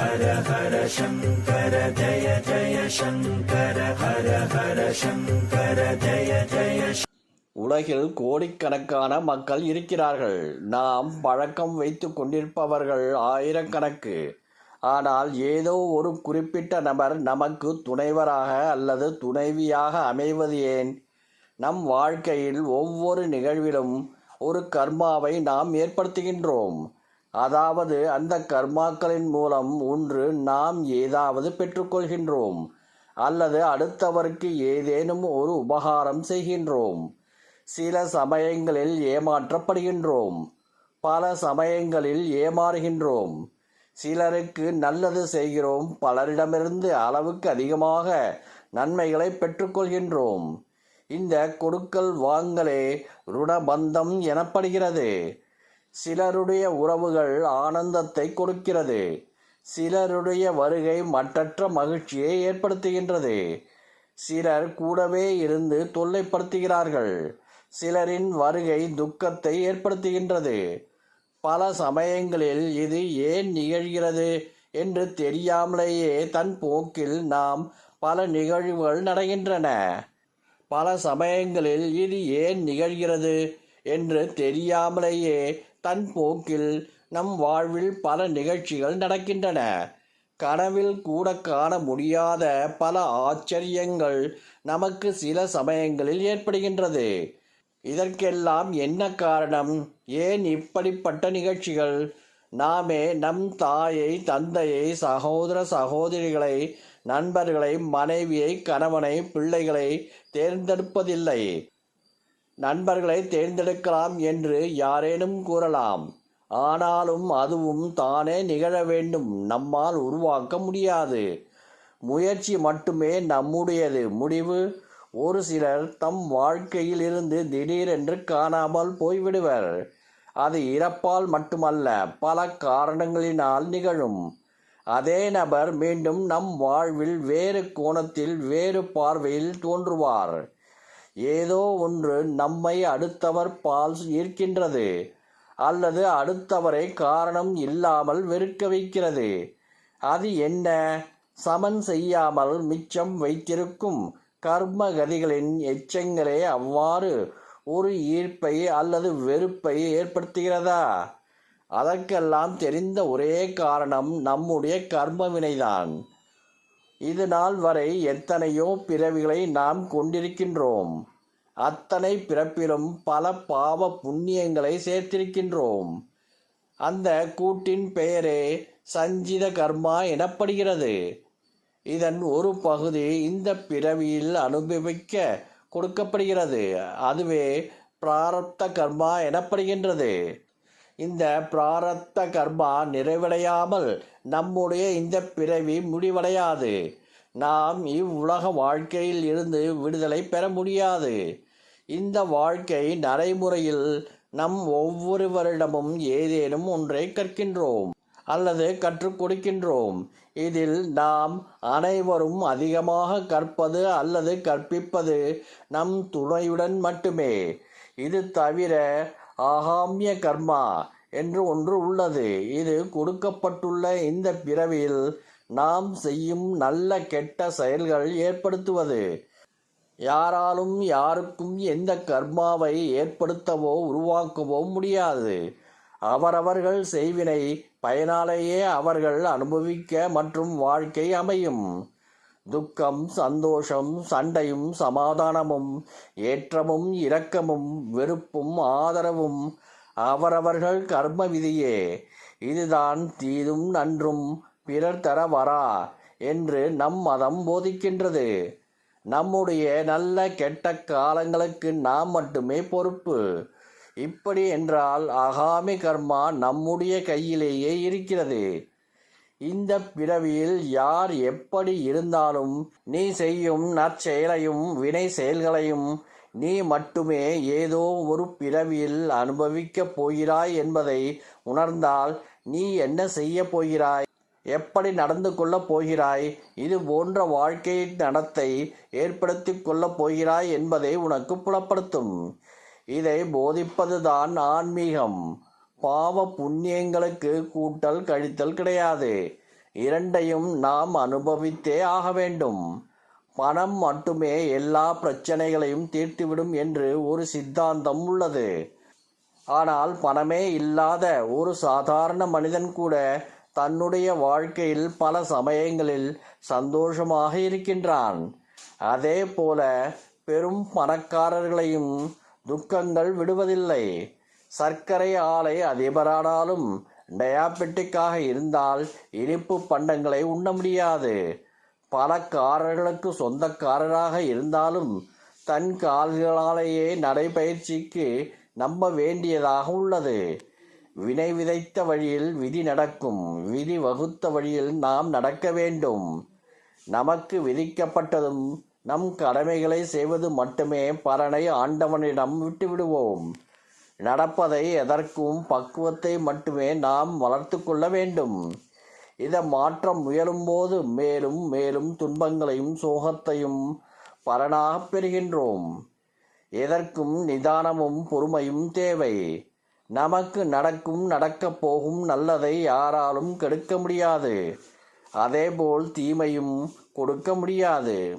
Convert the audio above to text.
ஹர ஹர சங்கர ஜய ஜய சங்கர ஹர ஹர சங்கர ஜய ஜய உலகில் கோடிக்கணக்கான மக்கள் இருக்கிறார்கள். நாம் பழக்கம் வைத்து கொண்டிருப்பவர்கள் ஆயிரக்கணக்கு. ஆனால் ஏதோ ஒரு குறிப்பிட்ட நபர் நமக்கு துணைவராக அல்லது துணைவியாக அமைவது ஏன்? நம் வாழ்க்கையில் ஒவ்வொரு நிகழ்விலும் ஒரு கர்மாவை நாம் ஏற்படுத்துகின்றோம். அதாவது அந்த கர்மாக்களின் மூலம் ஒன்று நாம் ஏதாவது பெற்றுக்கொள்கின்றோம் அல்லது அடுத்தவருக்கு ஏதேனும் ஒரு உபகாரம் செய்கின்றோம். சில சமயங்களில் ஏமாற்றப்படுகின்றோம் பல சமயங்களில் ஏமாறுகின்றோம். சிலருக்கு நல்லது செய்கிறோம் பலரிடமிருந்து அளவுக்கு அதிகமாக நன்மைகளை பெற்றுக்கொள்கின்றோம். இந்த கொடுக்கல் வாங்கலே ருணபந்தம் எனப்படுகிறது. சிலருடைய உறவுகள் ஆனந்தத்தை கொடுக்கிறது. சிலருடைய வருகை மற்றற்ற மகிழ்ச்சியை ஏற்படுத்துகின்றது. சிலர் கூடவே இருந்து தொல்லைப்படுத்துகிறார்கள். சிலரின் வருகை துக்கத்தை ஏற்படுத்துகின்றது. பல சமயங்களில் இது ஏன் நிகழ்கிறது என்று தெரியாமலேயே தன் போக்கில் நாம் பல நிகழ்வுகள் நடக்கின்றன. பல சமயங்களில் இது ஏன் நிகழ்கிறது என்று தெரியாமலேயே தன் போக்கில் நம் வாழ்வில் பல நிகழ்ச்சிகள் நடக்கின்றன. கனவில் கூட காண முடியாத பல ஆச்சரியங்கள் நமக்கு சில சமயங்களில் ஏற்படுகின்றது. இதற்கெல்லாம் என்ன காரணம்? ஏன் இப்படிப்பட்ட நிகழ்ச்சிகள்? நாமே நம் தாயை தந்தையை சகோதர சகோதரிகளை நண்பர்களை மனைவியை கணவனை பிள்ளைகளை தேர்ந்தெடுப்பதில்லை. நண்பர்களை தேர்ந்தெடுக்கலாம் என்று யாரேனும் கூறலாம். ஆனாலும் அதுவும் தானே நிகழ வேண்டும். நம்மால் உருவாக்க முடியாது. முயற்சி மட்டுமே நம்முடையது. முடிவு? ஒரு சிலர் தம் வாழ்க்கையில் இருந்து திடீரென்று காணாமல் போய்விடுவர். அது இறப்பால் மட்டுமல்ல பல காரணங்களினால் நிகழும். அதே நபர் மீண்டும் நம் வாழ்வில் வேறு கோணத்தில் வேறு பார்வையில் தோன்றுவார். ஏதோ ஒன்று நம்மை அடுத்தவர் பால் ஈர்க்கின்றது அல்லது அடுத்தவரை காரணம் இல்லாமல் வெறுக்க வைக்கிறது. அது என்ன? சமன் செய்யாமல் மிச்சம் வைத்திருக்கும் கர்ம கதிகளின் எச்சங்களே அவ்வாறு ஒரு ஈர்ப்பை அல்லது வெறுப்பை ஏற்படுத்துகிறதா? அதற்கெல்லாம் தெரிந்த ஒரே காரணம் நம்முடைய கர்மவினைதான். இது நாள் வரை எத்தனையோ பிறவிகளை நாம் கொண்டிருக்கின்றோம். அத்தனை பிறப்பிலும் பல பாவ புண்ணியங்களை சேர்த்திருக்கின்றோம். அந்த கூட்டின் பெயரே சஞ்சித கர்மா எனப்படுகிறது. இதன் ஒரு பகுதி இந்த பிறவியில் அனுபவிக்க கொடுக்கப்படுகிறது. அதுவே பிராரப்த கர்மா எனப்படுகின்றது. இந்த பிராரத்த கர்மா நிறைவடையாமல் நம்முடைய இந்த பிறவி முடிவடையாது. நாம் இவ்வுலக வாழ்க்கையில் இருந்து விடுதலை பெற முடியாது. இந்த வாழ்க்கை நடைமுறையில் நம் ஒவ்வொருவரிடமும் ஏதேனும் ஒன்றை கற்கின்றோம் அல்லது கற்றுக் கொடுக்கின்றோம். இதில் நாம் அனைவரும் அதிகமாக கற்பது அல்லது கற்பிப்பது நம் துணையுடன் மட்டுமே. இது தவிர ஆகாமிய கர்மா என்று ஒன்று உள்ளது. இது கொடுக்கப்பட்டுள்ள இந்த பிறவியில் நாம் செய்யும் நல்ல கெட்ட செயல்கள் ஏற்படுத்துவது. யாராலும் யாருக்கும் எந்த கர்மாவை ஏற்படுத்தவோ உருவாக்கவோ முடியாது. அவரவர்கள் செய்வினை பயனாலேயே அவர்கள் அனுபவிக்க மற்றும் வாழ்க்கை அமையும். துக்கம் சந்தோஷம் சண்டையும் சமாதானமும் ஏற்றமும் இரக்கமும் வெறுப்பும் ஆதரவும் அவரவர்கள் கர்ம விதியே. இதுதான் தீதும் நன்றும் பிறர் தர வரா என்று நம் மதம் போதிக்கின்றது. நம்முடைய நல்ல கெட்ட காலங்களுக்கு நாம் மட்டுமே பொறுப்பு. இப்படி என்றால் அகாமி கர்மா நம்முடைய கையிலேயே இருக்கிறது. இந்த பிறவியில் யார் எப்படி இருந்தாலும் நீ செய்யும் நற்செயலையும் வினை செயல்களையும் நீ மட்டுமே ஏதோ ஒரு பிறவியில் அனுபவிக்கப் போகிறாய் என்பதை உணர்ந்தால் நீ என்ன செய்ய போகிறாய்? எப்படி நடந்து கொள்ளப் போகிறாய்? இது போன்ற வாழ்க்கை நடத்தை ஏற்படுத்தி கொள்ளப் போகிறாய் என்பதை உனக்கு புலப்படுத்தும். இதை போதிப்பதுதான் ஆன்மீகம். பாவ புண்ணியங்களுக்கு கூட்டல் கழித்தல் கிடையாது. இரண்டையும் நாம் அனுபவித்தே ஆக வேண்டும். பணம் மட்டுமே எல்லா பிரச்சனைகளையும் தீர்த்துவிடும் என்று ஒரு சித்தாந்தம் உள்ளது. ஆனால் பணமே இல்லாத ஒரு சாதாரண மனிதன் கூட தன்னுடைய வாழ்க்கையில் பல சமயங்களில் சந்தோஷமாக இருக்கின்றான். அதே போல பெரும் பணக்காரர்களையும் துக்கங்கள் விடுவதில்லை. சர்க்கரை ஆலை அதிபரானாலும் டயாபெட்டிக்காக இருந்தால் இனிப்பு பண்டங்களை உண்ண முடியாது. பணக்காரர்களுக்கு சொந்தக்காரராக இருந்தாலும் தன் கால்களாலேயே நடைபயிற்சிக்கு நம்ப வேண்டியதாக உள்ளது. வினை விதைத்த வழியில் விதி நடக்கும். விதி வகுத்த வழியில் நாம் நடக்க வேண்டும். நமக்கு விதிக்கப்பட்டதும் நம் கடமைகளை செய்வது மட்டுமே பலனை ஆண்டவனிடம் விட்டுவிடுவோம். நடப்பதை எதற்கும் பக்குவத்தை மட்டுமே நாம் வளர்த்து கொள்ள வேண்டும். இதை மாற்ற முயலும்போது மேலும் மேலும் துன்பங்களையும் சோகத்தையும் பலனாகப் பெறுகின்றோம். எதற்கும் நிதானமும் பொறுமையும் தேவை. நமக்கு நடக்கும் நடக்கப் போகும் நல்லதை யாராலும் கெடுக்க முடியாது. அதேபோல் தீமையும் கொடுக்க முடியாது.